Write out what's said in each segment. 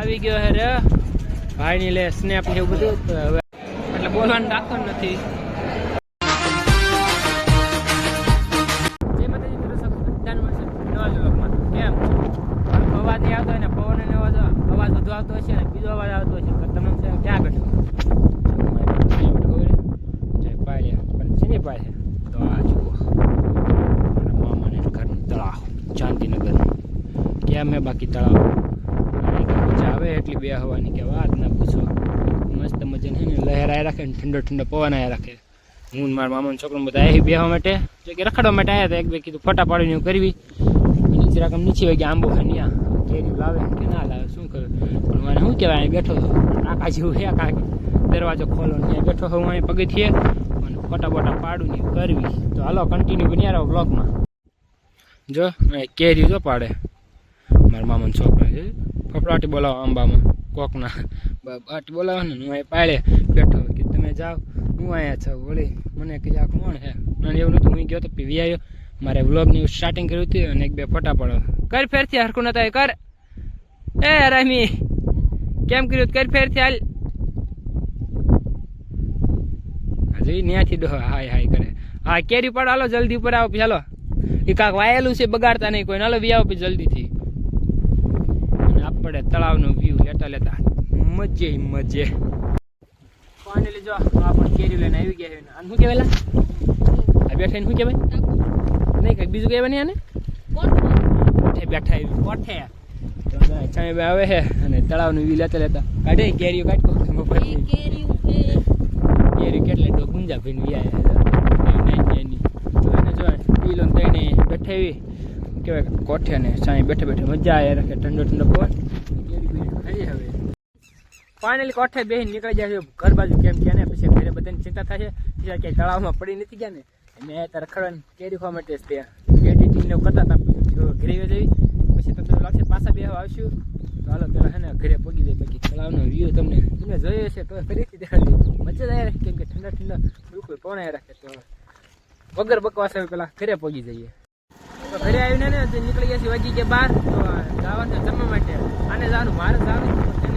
આવી ગયો હે રે. ભાઈની લે સ્નેપ ને એવું બધું. હવે એટલે બોલવાનું રાખતો નથી. અવાજ નહીં આવતો ને પવન અવાજ અવાજ વધુ આવતો હશે ને બીજો અવાજ આવતો હશે. તમે ક્યાં બેઠો? પાસે તો આ જુઓ. મારા મામાને તળાવ શાંતિનગરનું ક્યાં મેં બાકી તળાવ? મજા આવે એટલી બે હવાની કે વાત ના પૂછો. મસ્ત મજા છે ને, લહેરાય રાખે ને, ઠંડો ઠંડો પવન આવ્યા રાખે. હું મારા મામાનો છોકરો બધા એ બેહવા માટે. જો કે રખડવા માટે આવ્યા હતા, એક બે કીધું ફોટા પાડીને કરવી. નીચે રાખમ નીચે વાગ્યા આંબો ખાને ન્યા. કેરી લાવે કે ના લાવે, શું કરે? પણ મને શું કહેવાય, અહીં બેઠો કાકા જેવું હે કાક. દરવાજો ખોલો અહીંયા બેઠો હું અહીં પગથિયે. અને ફોટા બોટા પાડું ને કરવી. તો હાલો કન્ટિન્યુ બન્યા રહો બ્લોગમાં જો કેરી જો પાડે. મારા મામાનો છોકરો છે ફફડાટી બોલાવો આંબામાં, કોકના. બાટી બોલાવો ને હું અહીં પાડે, બેઠો કે તમે જાઓ, હું અહીંયા છું, વળી મને કહે કોણ હે અને એવું નહોતું, હું ગયો તો પીવી આવ્યો. મારે વ્લોગની સ્ટાર્ટિંગ કર્યું હતું અને એક બે ફોટા પડો કર ફેરથી હરખું નતા કર. એ રામી, કેમ કર્યું કર ફેરથી હાલ. હજી ન્યાથી ડો હાય હાય કરે. હા, કેરી પાડો, હાલો, જલ્દી ઉપર આવો પછી હાલો એ કાંક વાયેલું છે, બગાડતા નહીં કોઈ. હાલો, વી આવો પછી જલ્દીથી. આપણે તળાવનો વ્યૂ લેતા લેતા. મજે મજે. ફાઇનલી જો આ પણ કેરી લઈને આવી ગયા અને શું કહેવાય? આ બેઠા શું કહેવાય? નહીં કંઈક બીજું કહેવાય નહીં આને? કોઠે. બેઠા આવી. કોઠે. ચાય બે આવે છે અને તળાવનું વ્યૂ લેતા લેતા કાઢે કેરીઓ મફતની કેરી કેટલે તો ગુંજા ભીન વ્યા એની તો એને જો પીલો ને કહેવાય કોઠે ને સાંઈ બેઠે બેઠે મજા આવે. રાખે ઠંડો ઠંડો પવન. ફાઇનલી કોઠે બેહીને નીકળી જાય છે. ઘર બાજુ કેમ કે ને? પછી ઘરે બધાની ચિંતા થાય છે. ક્યાંય તળાવમાં પડી નથી ગયા ને? મેં ત્યાં રખડવાની કેરી ખાવા માટે ત્યાં. એડિટિંગ એવું કરતા હતા ઘરે જઈ પછી તમને લાગશે પાછા બે આવશું. તો હાલો, પેલા હે ને ઘરે પગી જાય. બાકી તળાવનો વ્યૂ તમને તમે જોયો છે તો ફરીથી દેખાડી મજા જ આવી રાખે કેમ કે ઠંડા ઠંડા બિલકુલ પણ આવી રાખે તો. વગર બકવાસ આવે પેલા ઘરે પગી જઈએ. તો ઘરે આવીને ને નીકળી ગયા છે વાગી ગયા બાર. તો જવાનું જમવા માટે. આને જવાનું, મારે જવાનું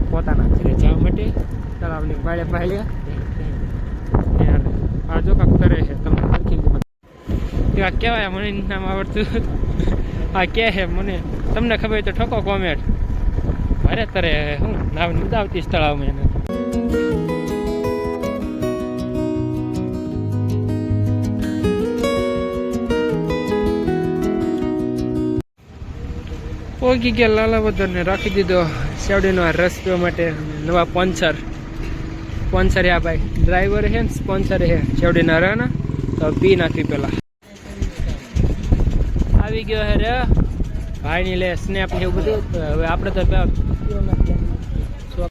પોતાના ઘરે જવા માટે. તળાવની પાળે પાળ્યા આ જો કાંક કરે છે, તમને સરખી ત્યાં કહેવાય મને નામ આવડતું આ કે છે મને. તમને ખબર હોય તો ઠોકો કોમેન્ટ મારે તરે, હું નામ નથી આવતી તળાવમાં એને. પોગી ગયા લાલાવદરને રાખી દીધો. શેવડીનો રસ પીવા માટે નવા સ્પોન્સર. સ્પોન્સર આ ભાઈ. ડ્રાઈવર છે ને સ્પોન્સર છે શેવડીના રહેના તો પી નાખી પેલા. આવી ગયો હે રે. ભાઈની લે સ્નેપ ને એવું બધું. હવે આપણે તો.